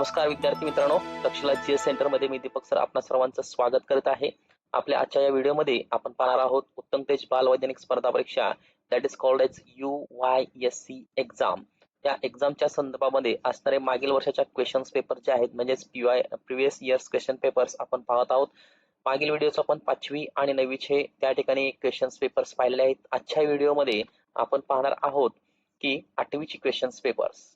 नमस्कार विद्यार्थी मित्रांनो. तक्षशिला जी एस सेंटरमध्ये मी दीपक सर आपणा सर्वांचं स्वागत करत आहे. आपल्या आजच्या या व्हिडिओमध्ये आपण पाहणार आहोत उत्तम तेज बाल वैज्ञानिक स्पर्धा परीक्षा that is called as U Y S C exam त्या एक्झामच्या संदर्भामध्ये असणारे मागील वर्षाच्या क्वेश्चन पेपर जे आहेत म्हणजेच P Y previous years question papers आपण पाहत आहोत. मागील व्हिडिओच आपण पाचवी आणि नववीचे त्या ठिकाणी क्वेश्चन पेपर्स पाहिलेले आहेत. आजच्या व्हिडिओमध्ये आपण पाहणार आहोत की आठवीची क्वेश्चन पेपर्स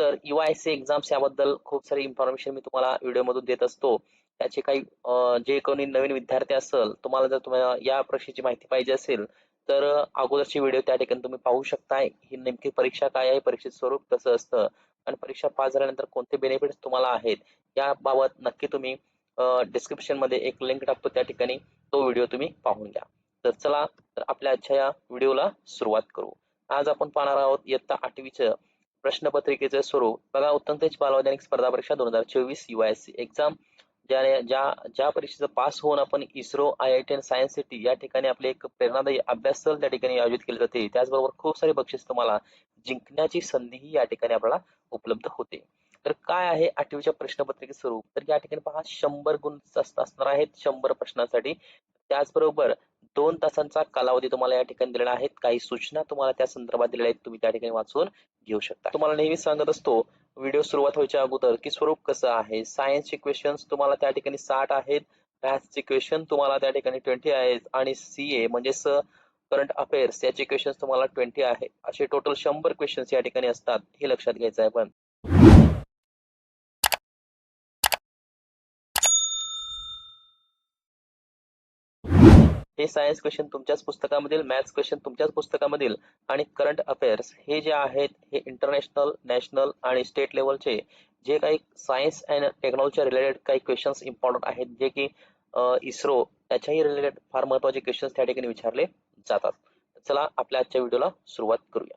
तर युआयसी एक्झाम्स याबद्दल खूप सारी इन्फॉर्मेशन मी तुम्हाला व्हिडिओमधून देत असतो. त्याचे काही जे कोणी नवीन विद्यार्थी असेल तुम्हाला जर तुम्हाला या परीक्षेची माहिती पाहिजे असेल तर अगोदरचे अगोदरची व्हिडिओ त्या ठिकाणी तुम्ही पाहू शकताय. ही नेमकी परीक्षा काय आहे? परीक्षेचं स्वरूप कसं असतं? आणि परीक्षा पास झाल्यानंतर कोणते बेनिफिट्स तुम्हाला आहेत? याबाबत नक्की तुम्ही डिस्क्रिप्शनमध्ये एक लिंक टाकतो. त्या ठिकाणी तो व्हिडिओ तुम्ही पाहून घ्या. तर चला तर आपल्या आजच्या या व्हिडिओला सुरुवात करू. आज आपण पाहणार आहोत इयत्ता आठवीचं प्रश्नपत्रिकेचे स्वरूप. बघा उत्तम तेज बालवैज्ञानिक स्पर्धा परीक्षा दोन हजार चोवीस युआयसी एक्झाम ज्या ज्या ज्या परीक्षेचं पास होऊन आपण इस्रो आय आय टी आणि सायन्स सिटी या ठिकाणी आपले एक प्रेरणादायी अभ्यास त्या ठिकाणी आयोजित केले जाते. त्याचबरोबर खूप सारे बक्षीस तुम्हाला जिंकण्याची संधीही या ठिकाणी आपल्याला उपलब्ध होते. तर काय आहे आठवीच्या प्रश्नपत्रिके स्वरूप? तर या ठिकाणी पहा शंभर गुण असणार आहेत शंभर प्रश्नांसाठी. त्याचबरोबर दोन तासांचा कालावधी तुम्हाला या ठिकाणी दिलेला आहे. काही सूचना तुम्हाला त्या संदर्भात दिलेल्या आहेत तुम्ही त्या ठिकाणी वाचून घेऊ शकता. तुम्हाला नेहमी सांगत असतो व्हिडिओ सुरुवात व्हायच्या अगोदर की स्वरूप कसं आहे? सायन्सचे क्वेश्चन्स तुम्हाला त्या ठिकाणी साठ आहेत. मॅथ्सचे क्वेश्चन तुम्हाला त्या ठिकाणी ट्वेंटी आहेत. आणि सी ए म्हणजे करंट अफेअर्स याचे क्वेश्चन्स तुम्हाला ट्वेंटी आहे. असे टोटल शंभर क्वेश्चन्स या ठिकाणी असतात हे लक्षात घ्यायचं आहे पण हे सायन्स क्वेश्चन तुमच्याच पुस्तकामधील मॅथ्स क्वेश्चन तुमच्याच पुस्तकामधील आणि करंट अफेअर्स हे जे आहेत हे इंटरनॅशनल नॅशनल आणि स्टेट लेवलचे जे काही सायन्स अँड टेक्नॉलॉजीच्या रिलेटेड काही क्वेश्चन्स इम्पॉर्टंट आहेत जे की इस्रो त्याच्याही रिलेटेड फार महत्त्वाचे क्वेश्चन्स त्या ठिकाणी विचारले जातात. चला आपल्या आजच्या व्हिडिओला सुरुवात करूया.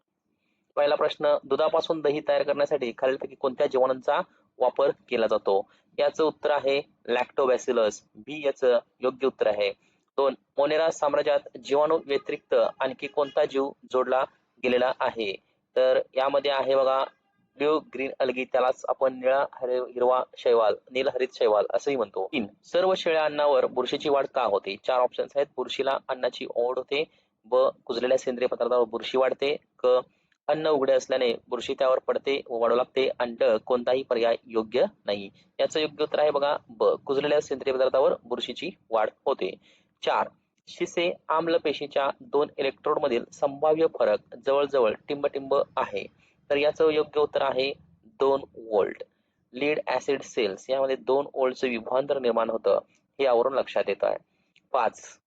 पहिला प्रश्न दुधापासून दही तयार करण्यासाठी खालीलपैकी कोणत्या जीवाणूंचा वापर केला जातो? याचं उत्तर आहे लॅक्टोबॅसिलस बी याचं योग्य उत्तर आहे. दोन. मोनेरा साम्राज्यात जीवाणू व्यतिरिक्त आणखी कोणता जीव जोडला गेलेला आहे? तर यामध्ये आहे बघा ब्ल्यू ग्रीन अलगी त्यालाच आपण निळा हरे हिरवा शैवाल नील हरित शैवाल असंही म्हणतो. तीन. सर्व शेळ्या अन्नावर बुरशीची वाढ का होते? चार ऑप्शन्स आहेत. बुरशीला अन्नाची ओढ होते ब कुजलेल्या सेंद्रिय पदार्थावर बुरशी वाढते. क. अन्न उघडे असल्याने बुरशी त्यावर पडते व वाढू लागते आणि ड. कोणताही पर्याय योग्य नाही. याचं योग्य उत्तर आहे बघा ब. कुजलेल्या सेंद्रिय पदार्थावर बुरशीची वाढ होते. चार. शिसे आम्ल पेशीच्या दोन इलेक्ट्रोड मधील संभाव्य फरक जवळजवळ टिंबटिंब आहे. तर याचं योग्य उत्तर आहे दोन वोल्ट लीड ऍसिड सेल्स यामध्ये दोन वोल्टचं विभांतर निर्माण होतं हे यावरून लक्षात येत आहे. पाच.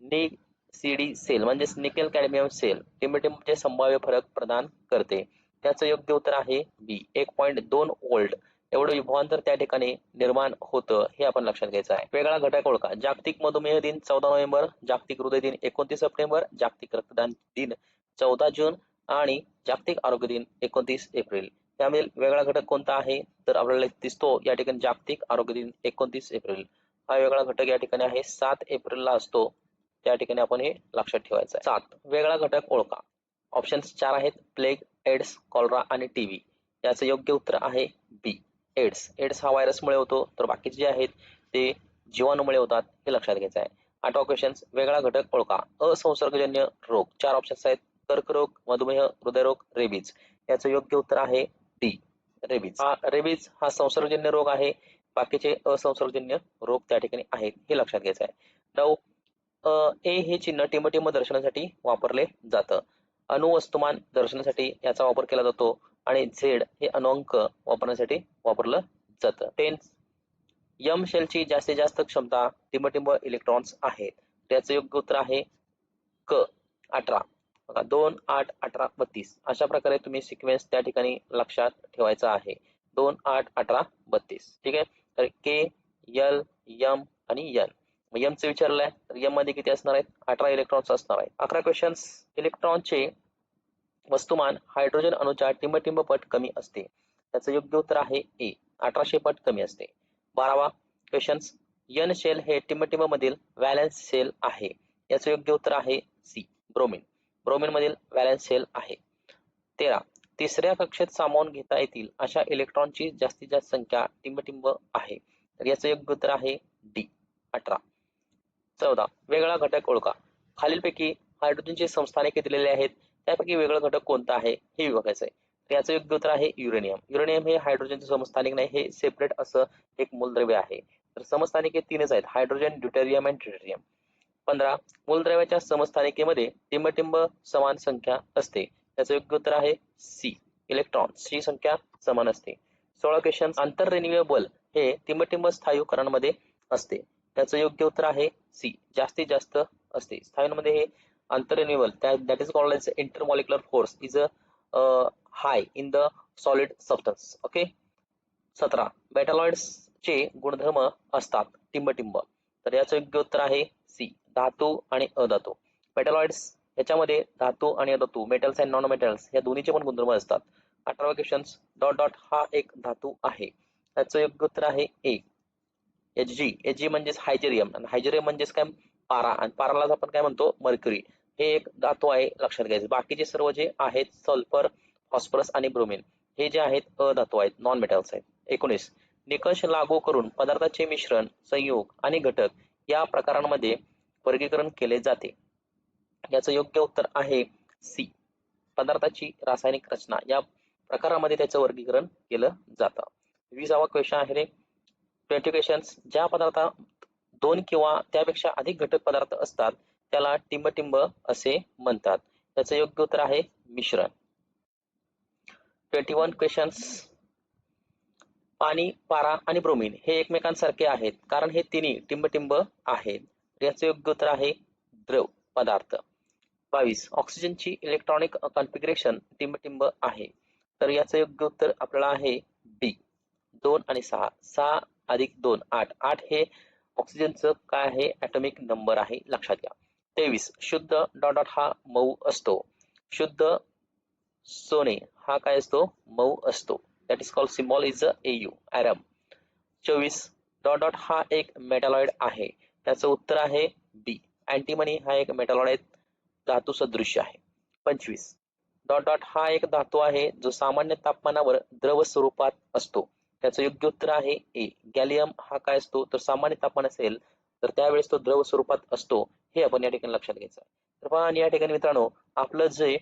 नि सीडी सेल म्हणजेच निकेल कॅडमियम सेल टिंबटिंबचे संभाव्य फरक प्रदान करते. त्याचं योग्य उत्तर आहे बी एक पॉईंट दोन वोल्ट एवढं विभवांतर त्या ठिकाणी निर्माण होतं हे आपण लक्षात घ्यायचं आहे. वेगळा घटक ओळखा. जागतिक मधुमेह दिन चौदा नोव्हेंबर जागतिक हृदय दिन एकोणतीस सप्टेंबर जागतिक रक्तदान दिन चौदा जून आणि जागतिक आरोग्य दिन एकोणतीस एप्रिल. त्यामधील वेगळा घटक कोणता आहे? तर आपल्याला दिसतो या ठिकाणी जागतिक आरोग्य दिन एकोणतीस एप्रिल. हा वेगळा घटक या ठिकाणी आहे. सात एप्रिलला असतो. त्या ठिकाणी आपण हे लक्षात ठेवायचं आहे. सात. वेगळा घटक ओळखा. ऑप्शन्स चार आहेत. प्लेग एड्स कॉलरा आणि टीव्ही याचं योग्य उत्तर आहे बी. एड्स. एड्स हा व्हायरसमुळे होतो तर बाकीचे जे आहेत ते जीवाणूमुळे होतात हे लक्षात घ्यायचं आहे. आठवा क्वेश्चन वेगळा घटक ओळखा. असंसर्गजन्य रोग. चार ऑप्शन्स आहेत. कर्करोग मधुमेह हृदयरोग रेबीज. याचं योग्य उत्तर आहे डी रेबीज. हा रेबीज हा संसर्गजन्य रोग आहे. बाकीचे असंसर्गजन्य रोग त्या ठिकाणी आहेत हे लक्षात घ्यायचं आहे. नऊ ए हे चिन्ह टिंबटिंब दर्शनासाठी वापरले जातं. अणुवस्तुमान दर्शनासाठी याचा वापर केला जातो. आणि झेड हे अनोंक वापरण्यासाठी वापरलं जातं. टेन्स यम शेलची जास्तीत जास्त क्षमता टिंबटिंब इलेक्ट्रॉन्स आहेत त्याचं योग्य उत्तर आहे क अठरा. बघा दोन आठ अठरा बत्तीस. अशा प्रकारे तुम्ही सिक्वेन्स त्या ठिकाणी लक्षात ठेवायचा आहे. दोन आठ अठरा बत्तीस. ठीक आहे? तर के यल यम आणि यन यम चे विचारलंय तर यममध्ये किती असणार आहेत? अठरा इलेक्ट्रॉन्स असणार आहेत. अकरा क्वेश्चन्स इलेक्ट्रॉनचे वस्तुमान हायड्रोजन अणूच्या टिंबटिंब पट कमी असते. त्याचं योग्य उत्तर आहे ए. अठराशे पट कमी असते. बारावा क्वेश्चन यन शेल हे टिंबटिंब मधील व्हॅलेन्स सेल आहे. याचं योग्य उत्तर आहे सी. ब्रोमिन ब्रोमिन मधील व्हॅलेन्स सेल आहे. तेरा. तिसऱ्या कक्षेत सामावून घेता येतील अशा इलेक्ट्रॉनची जास्तीत जास्त संख्या टिंबटिंब आहे. तर याचं योग्य उत्तर आहे डी. अठरा. चौदा. वेगळा घटक ओळखा. खालीलपैकी हायड्रोजनचे समस्थानिके दिलेले आहेत. त्यापैकी वेगळा घटक कोणता आहे हे विभागायचं आहे तर याचं योग्य उत्तर आहे युरेनियम. युरेनियम हे हायड्रोजनचे समस्थानिक नाही हे सेपरेट असं एक मूलद्रव्य आहे. तर समस्थानिके तीनच आहेत हायड्रोजन ड्युटेरियम अँड ट्रिटेरियम. पंधरा मूलद्रव्याच्या समस्थानिकेमध्ये टिंबटिंब समान संख्या असते. त्याचं योग्य उत्तर आहे सी इलेक्ट्रॉन्सची संख्या समान असते. सोळा क्वेश्चन आंतर रिन्युएबल हे टिंबटिंब स्थायूकरणामध्ये असते. त्याचं योग्य उत्तर आहे सी जास्तीत जास्त असते. स्थायूंमध्ये हे आंतर renewable that is called as intermolecular force is a high in the solid substance okay सतरा. मेटॅलॉइड्स चे गुणधर्म असतात. टिंबटिंब. तर याचं योग्य उत्तर आहे सी धातू आणि अधातू. मेटॅलॉइड्स याच्यामध्ये धातू आणि अधातू मेटल्स अँड नॉन मेटल्स या दोन्हीचे पण गुणधर्म असतात. अठरावा क्वेश्चन डॉट डॉट हा एक धातू आहे. त्याचं योग्य उत्तर आहे A H G H G म्हणजेच हायजेरियम आणि हायजेरियम म्हणजेच काय? पारा. आणि पारालाच आपण काय म्हणतो? मर्क्युरी हे एक धातू आहे लक्षात घ्यायचं. बाकीचे सर्व जे आहेत सल्फर फॉस्फरस आणि ब्रोमिन हे जे आहेत अधातू आहेत नॉन मेटल्स आहेत. एकोणीस. निकष लागू करून पदार्थाचे मिश्रण संयोग आणि घटक या प्रकारांमध्ये वर्गीकरण केले जाते. याचं योग्य उत्तर आहे सी. पदार्थाची रासायनिक रचना. या प्रकारामध्ये त्याचं वर्गीकरण केलं जातं. विसावा क्वेश्चन आहे रे. ट्वेंटी क्वेश्चन्स ज्या पदार्थात दोन किंवा त्यापेक्षा अधिक घटक पदार्थ असतात त्याला टिंबटिंब असे म्हणतात. त्याचं योग्य उत्तर आहे मिश्रण. ट्वेंटी वन क्वेश्चन्स पाणी पारा आणि ब्रोमिन हे एकमेकांसारखे आहेत. कारण हे तिन्ही टिंबटिंब आहेत. याचं योग्य उत्तर आहे द्रव पदार्थ. बावीस. ऑक्सिजनची इलेक्ट्रॉनिक कॉन्फिगरेशन टिंबटिंब आहे. तर याचं योग्य उत्तर आपल्याला आहे बी दोन आणि सहा. सहा अधिक दोन आठ. आठ हे ऑक्सिजनचं काय आहे? ऍटॉमिक नंबर आहे. लक्षात घ्या. तेवीस. शुद्ध डॉट डॉट हा मऊ असतो. शुद्ध सोने हा काय असतो? मऊ असतो. That is called symbol is a A U aurum चोवीस. डॉट डॉट हा एक मेटॅलॉइड आहे. त्याचं उत्तर आहे बी अँटीमनी हा एक मेटॅलॉइड धातू सदृश्य आहे. पंचवीस. डॉट डॉट हा एक धातू आहे जो सामान्य तापमानावर द्रव स्वरूपात असतो. त्याचं योग्य उत्तर आहे ए गॅलियम हा काय असतो? तर सामान्य तापमान असेल तर त्यावेळेस तो द्रव स्वरूपात असतो. हे आपण या ठिकाणी लक्षात घ्यायचं. तर पण आणि या ठिकाणी मित्रांनो आपलं जे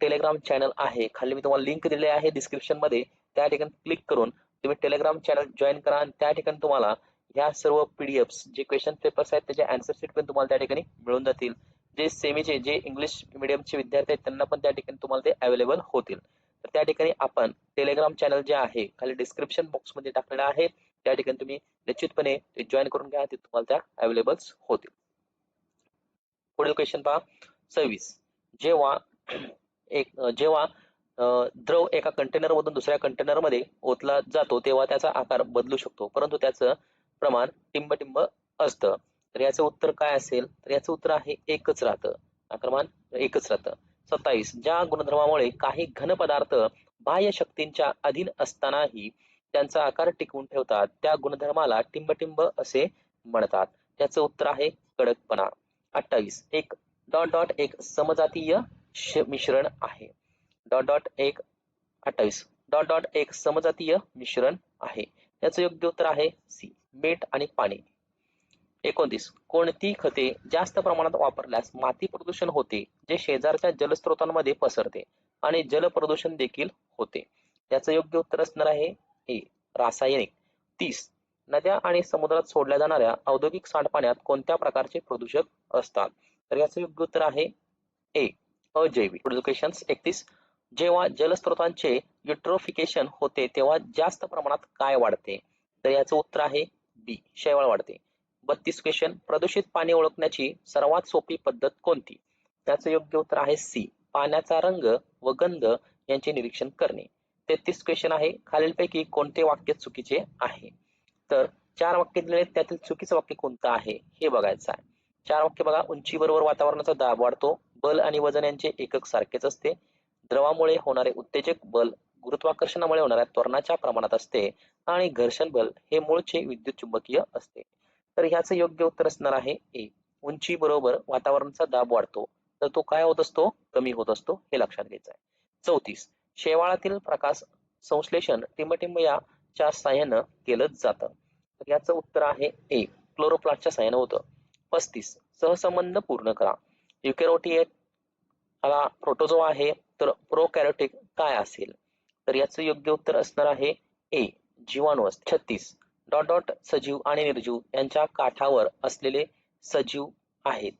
टेलिग्राम चॅनल आहे खाली मी तुम्हाला लिंक दिलेली आहे डिस्क्रिप्शनमध्ये त्या ठिकाणी क्लिक करून तुम्ही टेलिग्राम चॅनल जॉईन करा आणि त्या ठिकाणी तुम्हाला ह्या सर्व पीडीएफ जे क्वेश्चन पेपर्स आहेत त्याचे अँसर शीट पण तुम्हाला त्या ठिकाणी मिळून जातील. जे सेमीचे जे इंग्लिश मिडियमचे विद्यार्थी आहेत त्यांना पण त्या ठिकाणी तुम्हाला ते अवेलेबल होतील. तर त्या ठिकाणी आपण टेलिग्राम चॅनल जे आहे खाली डिस्क्रिप्शन बॉक्समध्ये टाकलेलं आहे त्या ठिकाणी तुम्ही निश्चितपणे ते जॉईन करून घ्या ते तुम्हाला त्या अवेलेबल होतील. पुढील क्वेश्चन पहा. सव्वीस. जेव्हा एक जेव्हा द्रव एका कंटेनर मधून दुसऱ्या कंटेनरमध्ये ओतला जातो तेव्हा त्याचा आकार बदलू शकतो. परंतु त्याचं प्रमाण टिंबटिंब असतं. तर याचं उत्तर काय असेल? तर याचं उत्तर आहे एकच राहतं. आक्रमण एकच राहतं. सत्तावीस. ज्या गुणधर्मामुळे काही घन पदार्थ बाह्य शक्तींच्या अधीन असतानाही त्यांचा आकार टिकवून ठेवतात त्या गुणधर्माला टिंबटिंब असे म्हणतात. त्याचं उत्तर आहे कडकपणा. अठ्ठावीस. एक डॉट डॉट एक समजातीय मिश्रण आहे. डॉट डॉट एक अठ्ठावीस. डॉट डॉट एक समजातीय मिश्रण आहे. याचं योग्य उत्तर आहे सी. मीठ आणि पाणी. एकोणतीस. कोणती खते जास्त प्रमाणात वापरल्यास माती प्रदूषण होते जे शेजारच्या जलस्रोतांमध्ये पसरते आणि जल प्रदूषण देखील होते? याचं योग्य उत्तर असणार आहे ए. रासायनिक. तीस. नद्या आणि समुद्रात सोडल्या जाणाऱ्या औद्योगिक सांडपाण्यात कोणत्या प्रकारचे प्रदूषक असतात? तर याचं योग्य उत्तर आहे ए अजैविक. पुढील क्वेश्चन एकतीस. जेव्हा जलस्रोतांचे युट्रोफिकेशन होते तेव्हा जास्त प्रमाणात काय वाढते? तर याचं उत्तर आहे बी शैवाळ वाढते. बत्तीस क्वेश्चन प्रदूषित पाणी ओळखण्याची सर्वात सोपी पद्धत कोणती? त्याचं योग्य उत्तर आहे सी पाण्याचा रंग व गंध यांचे निरीक्षण करणे. तेहतीस क्वेश्चन आहे. खालीलपैकी कोणते वाक्य चुकीचे आहे? तर चार वाक्य दिलेले त्यातील चुकीचं वाक्य कोणतं आहे? हे बघायचं आहे. चार वाक्य बघा. उंची बरोबर वातावरणाचा दाब वाढतो. बल आणि वजन यांचे एकक सारखेच असते. द्रवामुळे होणारे उत्तेजक बल गुरुत्वाकर्षणामुळे होणाऱ्या त्वरणाच्या प्रमाणात असते आणि घर्षण बल हे मूळचे विद्युत चुंबकीय असते. तर ह्याचं योग्य उत्तर असणार आहे ए. उंची बरोबर वातावरणाचा दाब वाढतो. तर तो काय होत असतो? कमी होत असतो. हे लक्षात घ्यायचं आहे. चौतीस. शेवाळातील प्रकाश संश्लेषण टिंबटिंब च्या साह्यानं केलं जातं. तर याचं उत्तर आहे ए. क्लोरोप्लास्टच्या साह्यानं होतं. पस्तीस. सहसंबंध पूर्ण करा. युकॅरोटिक हा प्रोटोजो आहे तर प्रोकॅरोटिक काय असेल? तर याचं योग्य उत्तर असणार आहे ए. जीवाणू असते. छत्तीस. डॉट डॉट सजीव आणि निर्जीव यांच्या काठावर असलेले सजीव आहेत.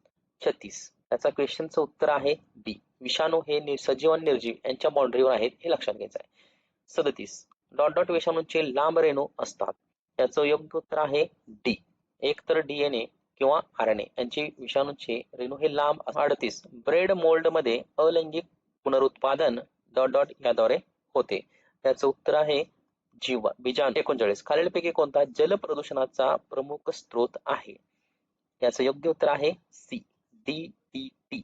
छत्तीस. याचा क्वेश्चनचं उत्तर आहे बी. विषाणू हे सजीव आणि निर्जीव यांच्या बाउंड्रीवर आहेत हे लक्षात घ्यायचं आहे. सदतीस. डॉट डॉट विषाणूंचे लांब रेणू असतात. त्याचं योग्य उत्तर आहे डी. एक तर डीएनए किंवा आरएनए यांचे विषाणूचे रेणू हे लांब अडतीस. ब्रेड मोल्डमध्ये अलैंगिक पुनरुत्पादन डॉट डॉट याद्वारे होते. त्याचं उत्तर आहे जीव बीजाण. एकोणचाळीस. खालीलपैकी कोणता जल प्रदूषणाचा प्रमुख स्रोत आहे? याचं योग्य उत्तर आहे सी. डी टी टी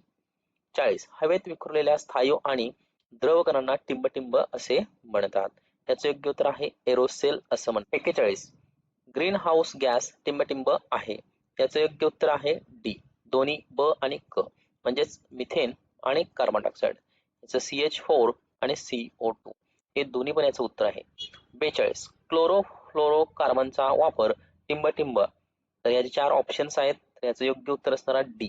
चाळीस. हवेत विखुरलेल्या स्थायू आणि द्रवकणांना टिंबटिंब असे म्हणतात. याचं योग्य उत्तर आहे एरोसेल असं म्हणतात. एक्केचाळीस. ग्रीन हाऊस गॅस टिंबटिंब आहे. याचं योग्य उत्तर आहे डी. दोन्ही ब आणि क म्हणजेच मिथेन आणि कार्बन डायऑक्साईड याचं सी एच फोर आणि सी ओ टू हे दोन्ही पण याचं उत्तर आहे. बेचाळीस. क्लोरो कार्बनचा वापर टिंबटिंब. तर याचे चार ऑप्शन्स आहेत. तर याचं योग्य उत्तर असणार आहे डी.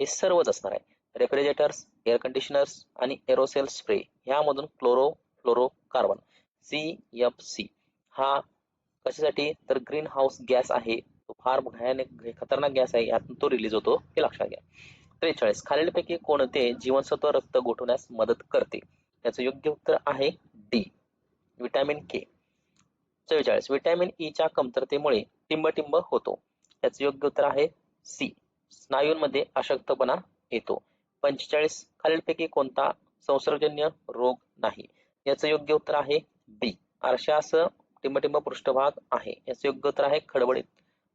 हे सर्वच असणार आहे. रेफ्रिजरेटर्स एअर कंडिशनर्स आणि एरोसेल स्प्रे. ह्यामधून chlorofluorocarbon C F C हा कशासाठी? तर ग्रीन हाऊस गॅस आहे. तो फार भयानक खतरनाक गॅस आहे. यातून तो रिलीज होतो हे लक्षात घ्या. त्रेचाळीस. खालीलपैकी कोणते जीवनसत्व रक्त गोठवण्यास मदत करते? याचं योग्य उत्तर आहे डी विटॅमिन के चव्वेचाळीस. विटॅमिन ई e च्या कमतरतेमुळे टिंबटिंब होतो. याचं योग्य उत्तर आहे सी स्नायूंमध्ये अशक्तपणा येतो. पंचेचाळीस. खालीलपैकी कोणता संसर्गजन्य रोग नाही? याचं योग्य उत्तर आहे बी. आरशास टिंबटिंब पृष्ठभाग आहे. याचं योग्य उत्तर आहे खडबडीत.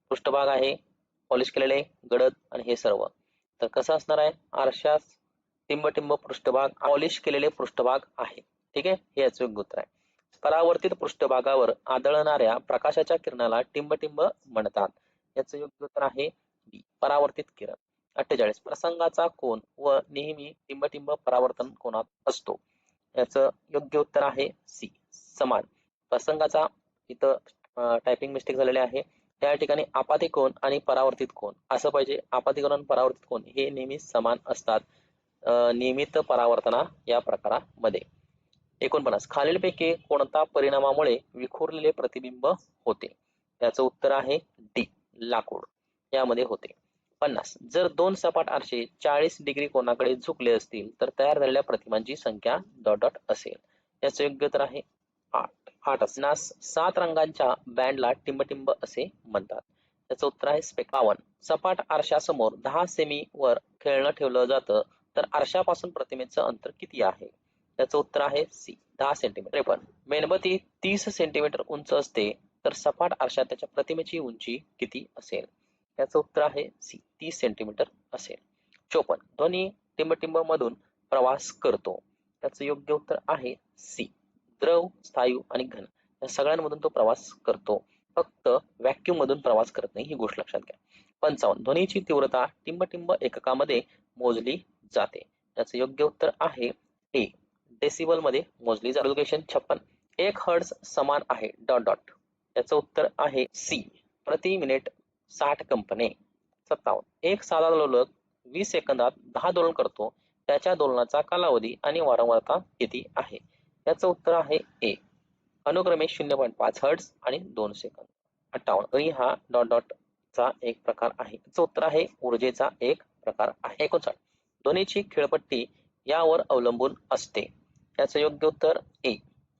पृष्ठभाग आहे पॉलिश केलेले गडद आणि हे सर्व. तर कसं असणार आहे? आरशास टिंबटिंब पृष्ठभाग पॉलिश केलेले पृष्ठभाग आहे. ठीक आहे? हे याचं योग्य उत्तर आहे. परावर्तित पृष्ठभागावर आदळणाऱ्या प्रकाशाच्या किरणाला टिंबटिंब म्हणतात. याचं योग्य उत्तर आहे बी. परावर्तित किरण. अठ्ठेचाळीस. प्रसंगाचा कोण व नेहमी टिंबटिंब परावर्तन कोणात असतो. याचं योग्य उत्तर आहे सी. समान. प्रसंगाचा इथं टायपिंग मिस्टेक झालेले आहे. त्या ठिकाणी आपाती कोण आणि परावर्तित कोण? असं पाहिजे. आपाती कोण आणि परावर्तित कोण? हे नेहमी समान असतात. नियमित परावर्तना या प्रकारामध्ये. एकोणपन्नास. खालीलपैकी कोणता परिणामामुळे विखुरलेले प्रतिबिंब होते? त्याचं उत्तर आहे डी. लाकूड. यामध्ये होते. पन्नास. जर दोन सपाट आरशे चाळीस डिग्री कोणाकडे झुकले असतील तर तयार झालेल्या प्रतिमांची संख्या डॉट डॉट असेल. याचं योग्य उत्तर आहे आठ आठ असण्यास सात रंगांच्या बँडला टिंबटिंब असे म्हणतात. त्याचं उत्तर आहे स्पेकावन. सपाट आरशासमोर दहा सेमी वर खेळणं ठेवलं जातं तर आरशापासून प्रतिमेचं अंतर किती आहे? त्याचं उत्तर आहे सी दहा सेंटीमीटर. पण मेणबत्ती तीस सेंटीमीटर उंच असते तर सपाट आरशात त्याच्या प्रतिमेची उंची किती असेल? त्याचं उत्तर आहे सी तीस सेंटीमीटर असेल. चोपन्न. ध्वनी टिंबटिंब मधून प्रवास करतो. त्याचं योग्य उत्तर आहे सी. द्रव स्थायू आणि घन या सगळ्यांमधून तो प्रवास करतो. फक्त व्हॅक्यूम मधून प्रवास करत नाही ही गोष्ट लक्षात घ्या. पंचावन्न ध्वनीची तीव्रता टिंबटिंब एककामध्ये मोजली जाते. त्याचं योग्य उत्तर आहे ए डेसिबलमध्ये मोजली जाते. एज्युकेशन छप्पन. एक हर्ड्स समान आहे. डॉट डॉट याचं उत्तर आहे सी प्रति मिनिट साठ कंपने. सत्तावन्न एक साधा दोलक वीस सेकंदात दहा दोलन करतो. त्याच्या दोलनाचा कालावधी आणि वारंवारता किती आहे? याचं उत्तर आहे ए. अनुक्रमे शून्य पॉईंट पाच हर्ट्स आणि दोन सेकंद अठ्ठावन्न. ध्वनी हा डॉट डॉट चा एक प्रकार आहे. याचं उत्तर आहे ऊर्जेचा एक प्रकार आहे. एकोणसाठ. ध्वनीची खेळपट्टी यावर अवलंबून असते. याचं योग्य उत्तर ए.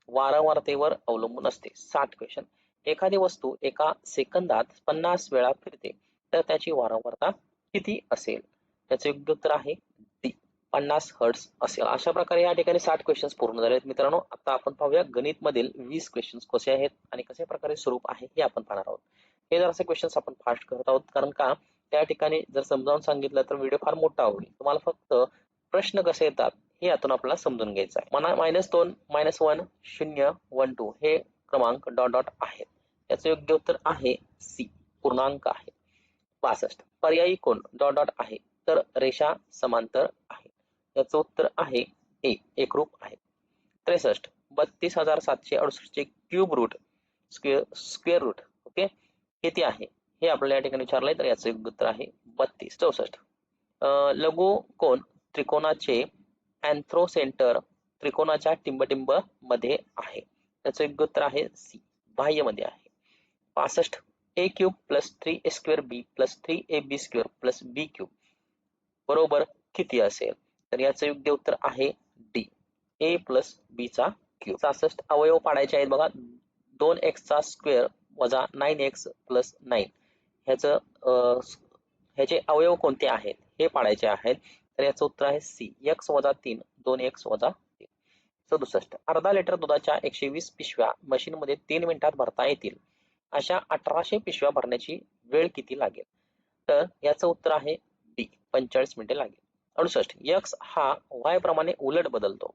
वारंवारतेवर अवलंबून असते. साठ क्वेश्चन एखादी वस्तू एका सेकंदात पन्नास वेळा फिरते तर त्याची वारंवारता किती असेल? त्याचं योग्य उत्तर आहे पन्नास हर्ट्स असेल. अशा प्रकारे या ठिकाणी साठ क्वेश्चन्स पूर्ण झाले आहेत. मित्रांनो आता आपण पाहूया गणित मधील वीस क्वेश्चन्स कसे आहेत आणि कशा प्रकारे स्वरूप आहे हे आपण पाहणार आहोत. हे जर असे क्वेश्चन्स आपण फास्ट करत आहोत. कारण का? त्या ठिकाणी जर समजावून सांगितलं तर व्हिडिओ फार मोठा होईल. तुम्हाला फक्त प्रश्न कसे येतात हे यातून आपल्याला समजून घ्यायचं आहे. मना मायनस दोन मायनस वन शून्य वन टू हे क्रमांक डॉट डॉट आहेत. याचं योग्य उत्तर आहे सी पूर्णांक आहे. बासष्ट. पर्यायी कोण डॉट डॉट आहे. तर रेषा समांतर आहे. याचं उत्तर आहे ए एकरूप आहे. त्रेसष्ट बत्तीस हजार सातशे अडुसष्टचे cube root square square root okay किती आहे. हे आपल्याला या ठिकाणी विचारलंय तर याचं उत्तर आहे बत्तीस चौसष्ट. लघु कोण त्रिकोणाचे अँथ्रोसेंटर त्रिकोणाच्या टिंबटिंबमध्ये आहे. त्याचं योग्य उत्तर आहे सी बाह्यमध्ये आहे. पासष्ट A cube plus three A square B plus three A B square plus B cube बरोबर किती असेल? तर याचं योग्य उत्तर आहे डी ए प्लस बी चा क्यू सहासष्ट अवयव पाडायचे आहेत बघा. दोन एक्स चा स्क्वेअर वजा नाईन एक्स प्लस नाईन ह्याचं ह्याचे अवयव कोणते आहेत? हे पाडायचे आहेत. तर याचं उत्तर आहे सी एक्स वजा तीन दोन एक्स वजा तीन. सदुसष्ट. अर्धा लिटर दुधाच्या एकशे वीस पिशव्या मशीन मध्ये तीन मिनिटात भरता येतील. अशा अठराशे पिशव्या भरण्याची वेळ किती लागेल? तर याचं उत्तर आहे डी पंचेचाळीस मिनिटे लागेल. अडुसष्ट. यक्स हा वाय प्रमाणे उलट बदलतो.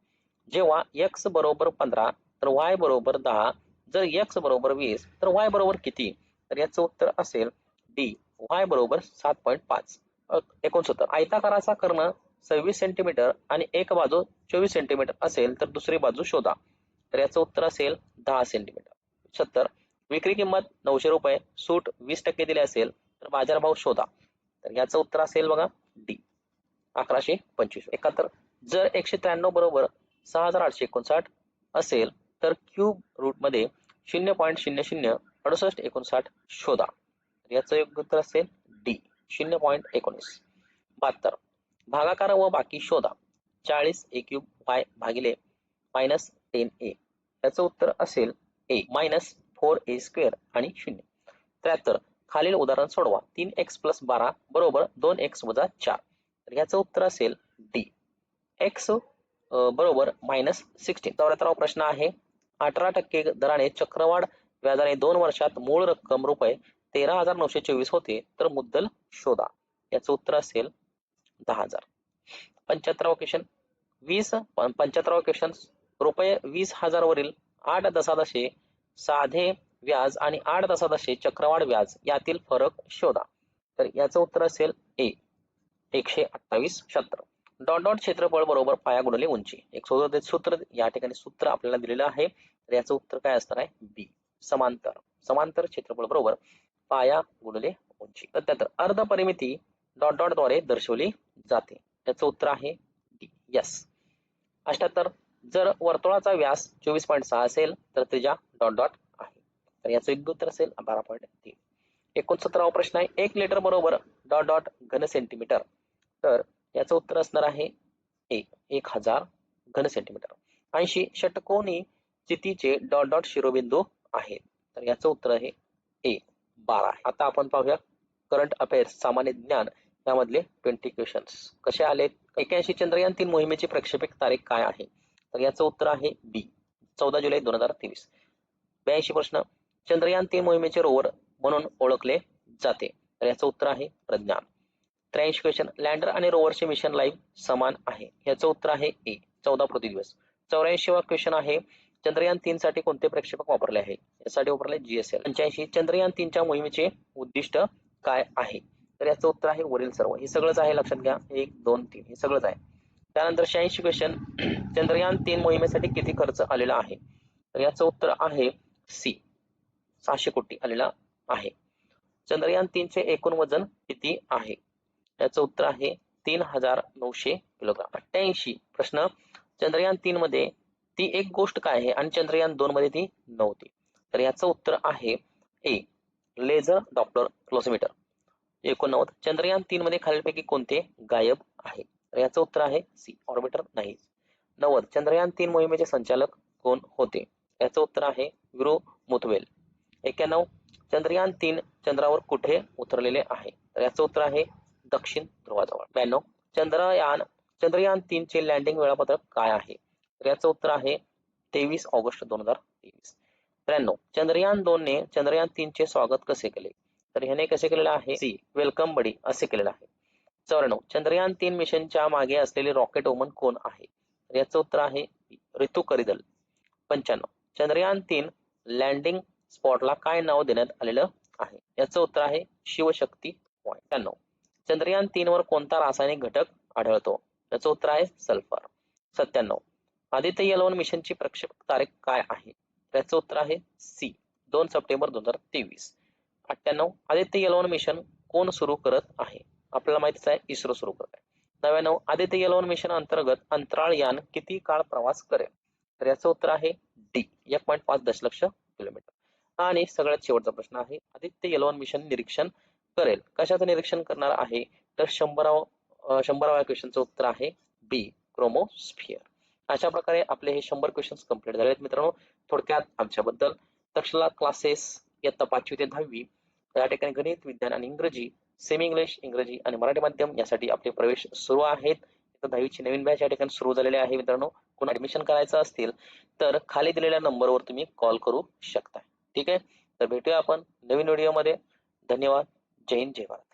जेव्हा यक्स बरोबर पंधरा तर वाय बरोबर दहा. जर यक्स बरोबर वीस तर वाय बरोबर किती? तर याचं उत्तर असेल डी वाय बरोबर सात पॉईंट पाच. एकोणसत्तर. आयताकाराचा कर्ण सव्वीस सेंटीमीटर आणि एक बाजू चोवीस सेंटीमीटर असेल तर दुसरी बाजू शोधा. तर याचं उत्तर असेल दहा सेंटीमीटर सत्तर. विक्री किंमत नऊशे रुपये. सूट वीस टक्के दिली असेल तर बाजारभाव शोधा. तर याचं उत्तर असेल बघा डी अकराशे पंचवीस. एकाहत्तर. जर एकशे त्र्याण्णव बरोबर सहा हजार आठशे एकोणसाठ असेल तर क्यूब रूटमध्ये शून्य पॉईंट शून्य शून्य अडुसष्ट एकोणसाठ शोधा. याचं योग्य उत्तर असेल डी शून्य पॉईंट एकोणीस. बहात्तर. भागाकार व बाकी शोधा. चाळीस ए क्यूब वाय भागिले मायनस टेन ए याचं उत्तर असेल A minus four A square आणि शून्य. त्र्याहत्तर. खालील उदाहरण सोडवा. तीन एक्स प्लस बारा बरोबर दोन एक्स वजा चार. तर याचं उत्तर असेल डी एक्स बरोबर मायनस सिक्स्टीन चौऱ्याहत्तरावा प्रश्न आहे अठरा टक्के दराने चक्रवाढ व्याजाने दोन वर्षात मूळ रक्कम रुपये तेरा हजार नऊशे चोवीस होते तर मुद्दल शोधा. याचं उत्तर असेल दहा हजार. पंच्याहत्तरावा क्वेश्चन वीस पंच्याहत्तरावा क्वेश्चन रुपये वीस हजार वरील आठ दशादशे साधे व्याज आणि आठ दशादशे चक्रवाढ व्याज यातील फरक शोधा. तर याचं उत्तर असेल ए एकशे अठ्ठावीस क्षेत्र डॉट डॉट क्षेत्रफळ बरोबर पाया गुणले उंची. एक शोधत सूत्र या ठिकाणी सूत्र आपल्याला दिलेलं आहे. तर याचं उत्तर काय असणार आहे? बी. समांतर. समांतर क्षेत्रफळ बरोबर पाया गुणले उंची. सत्याहत्तर अर्ध परिमिती डॉट डॉटद्वारे दर्शवली जाते. त्याचं उत्तर आहे डी. यस. अठ्याहत्तर. जर वर्तुळाचा व्यास चोवीस पॉईंट सहा असेल तर त्रिजा डॉट डॉट आहे. तर याचं योग्य उत्तर असेल बारा पॉईंट तीन. एकोणसत्तरावा प्रश्न आहे. एक लिटर बरोबर डॉट डॉट घन सेंटीमीटर तर याचं उत्तर असणार आहे एक एक हजार घन सेंटीमीटर ऐंशी षटकोनी चितीचे डॉट डॉट शिरोबिंदू आहेत. तर याचं उत्तर आहे ए बारा आता आपण पाहूया करंट अफेअर्स सामान्य ज्ञान यामधले ट्वेंटी क्वेश्चन्स कसे आले एक्याऐंशी चंद्रयान तीन मोहिमेची प्रक्षेपक तारीख काय आहे? तर याचं उत्तर आहे बी चौदा जुलै दोन हजार तेवीस. ब्याऐंशी प्रश्न चंद्रयान तीन मोहिमेचे रोवर म्हणून ओळखले जाते. तर याचं उत्तर आहे प्रज्ञान. त्र्याऐंशी क्वेश्चन लँडर आणि रोवरचे मिशन लाईफ समान आहे. याचं उत्तर आहे ए चौदा पृथ्वी दिवस. चौऱ्याऐंशीवा क्वेश्चन आहे चंद्रयान तीन साठी कोणते प्रक्षेपक वापरले आहे? यासाठी वापरले जीएसएल पंच्याऐंशी चंद्रयान तीनच्या मोहिमेचे उद्दिष्ट काय आहे? तर याचं उत्तर आहे वरील सर्व. हे सगळंच आहे लक्षात घ्या. एक दोन तीन. हे सगळंच आहे. त्यानंतर शहाऐंशी क्वेश्चन चंद्रयान तीन मोहिमेसाठी किती खर्च आलेला आहे? तर याचं उत्तर आहे सी सहाशे कोटी आलेला आहे. चंद्रयान तीनचे एकूण वजन किती आहे? याचं उत्तर आहे तीन हजार नऊशे किलोग्राम. अठ्ठ्याऐंशी प्रश्न. चंद्रयान तीन मध्ये ती एक गोष्ट काय आहे? आणि चंद्रयान दोन मध्ये ती नव्हती. तर याचं उत्तर आहे ए लेझर डॉप्लर क्लोसिमीटर एकोणनव्वद. चंद्रयान तीन मध्ये खालीलपैकी कोणते गायब आहे? तर याचं उत्तर आहे सी ऑर्बिटर नाही. नव्वद. चंद्रयान तीन मोहिमेचे संचालक कोण होते? याचं उत्तर आहे विरो मुथवेल एक्याण्णव चंद्रयान तीन चंद्रावर कुठे उतरलेले आहे? तर याचं उत्तर आहे दक्षिण ध्रुवाजवळ. ब्याण्णव. चंद्रयान चंद्रयान तीन चे लँडिंग वेळापत्रक काय आहे? तर याचं उत्तर आहे तेवीस ऑगस्ट दोन हजार तेवीस. त्र्याण्णव. चंद्रयान दोन ने चंद्रयान तीन चे स्वागत कसे केले? तर ह्याने कसे केलेले आहे? सी. वेलकम बडी असे केलेलं आहे. चौऱ्याण्णव. चंद्रयान तीन मिशनच्या मागे असलेले रॉकेट वुमन कोण आहे? तर याचं उत्तर आहे ऋतू करिदल. पंच्याण्णव. चंद्रयान तीन लँडिंग स्पॉटला काय नाव देण्यात आलेलं आहे? याचं उत्तर आहे शिवशक्ती पॉईंट त्र्याण्णव. चंद्रयान तीन वर कोणता रासायनिक घटक आढळतो? याचं उत्तर आहे सल्फर. सत्त्याण्णव. आदित्य यलवन मिशनची प्रक्षेपक तारीख काय आहे? त्याचं उत्तर आहे सी. दोन सप्टेंबर दोन हजार तेवीस. अठ्ठ्याण्णव. आदित्य यलवन मिशन कोण सुरू करत आहे? आपल्याला माहितीच आहे इस्रो सुरू करत आहे. नव्याण्णव. आदित्य यलवन मिशन अंतर्गत अंतराळ यान किती काळ प्रवास करेल? तर याचं उत्तर आहे डी. एक पॉईंट पाच दशलक्ष किलोमीटर. आणि सगळ्यात शेवटचा प्रश्न आहे आदित्य यलवन मिशन निरीक्षण करेल. कशाचं निरीक्षण करणार आहे? तर शंभराव शंभराव्या क्वेश्चनचं उत्तर आहे बी क्रोमोस्फिअर अशा प्रकारे आपले हे शंभर क्वेश्चन्स कंप्लीट झाले आहेत मित्रांनो. थोडक्यात आमच्याबद्दल. तक्षला क्लासेस इयत्ता पाचवी ते दहावी. या ठिकाणी गणित विज्ञान आणि इंग्रजी सेमी इंग्लिश इंग्रजी आणि मराठी माध्यम यासाठी आपले प्रवेश सुरू आहेत. दहावीची नवीन बॅच या ठिकाणी सुरू झालेले आहे मित्रांनो. कोण ऍडमिशन करायचं असतील तर खाली दिलेल्या नंबरवर तुम्ही कॉल करू शकता ठीक आहे? तर भेटूया आपण नवीन व्हिडिओमध्ये धन्यवाद. जय हिंद जय भारत